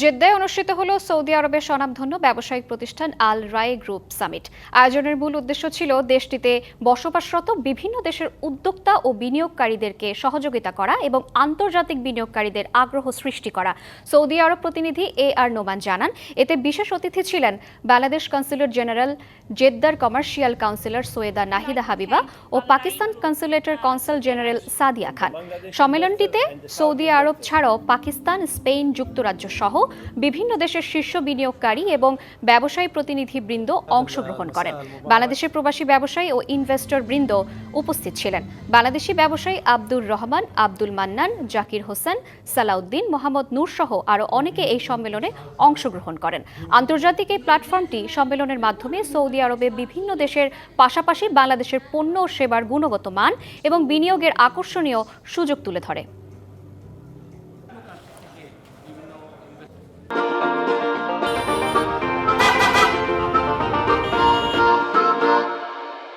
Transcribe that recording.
জেদ্দায় অনুষ্ঠিত হলো সৌদি আরবের স্বনামধন্য ব্যবসায়িক প্রতিষ্ঠান আল রায় গ্রুপ সামিট। আয়োজনের মূল উদ্দেশ্য ছিল দেশটিতে বসবাসরত বিভিন্ন দেশের উদ্যোক্তা ও বিনিয়োগকারীদেরকে সহযোগিতা করা এবং আন্তর্জাতিক বিনিয়োগকারীদের আগ্রহ সৃষ্টি করা। সৌদি আরব প্রতিনিধি এ আর নোমান জানান, এতে বিশেষ অতিথি ছিলেন বাংলাদেশ কনসুলেট জেনারেল জেদ্দার কমার্শিয়াল কাউন্সিলর সৈয়দা নাহিদা হাবিবা ও পাকিস্তান কনসুলেটের কনসাল জেনারেল সাদিয়া খান। সম্মেলনটিতে সৌদি আরব ছাড়াও পাকিস্তান, স্পেন যুক্তরাজ্য সহ বিভিন্ন দেশের শীর্ষ বিনিয়োগকারী এবং ব্যবসায়ী প্রতিনিধিবৃন্দ অংশগ্রহণ করেন। বাংলাদেশের প্রবাসী ব্যবসায়ী ও ইনভেস্টর বৃন্দ উপস্থিত ছিলেন। বাংলাদেশি ব্যবসায়ী আব্দুর রহমান, আব্দুল মান্নান, জাকির হোসেন, সালাউদ্দিন, মোহাম্মদ নূর সহ আরও অনেকে এই সম্মেলনে অংশগ্রহণ করেন। আন্তর্জাতিক এই প্ল্যাটফর্মটি সম্মেলনের মাধ্যমে সৌদি আরবে বিভিন্ন দেশের পাশাপাশি বাংলাদেশের পণ্য ও সেবার গুণগত মান এবং বিনিয়োগের আকর্ষণীয় সুযোগ তুলে ধরে।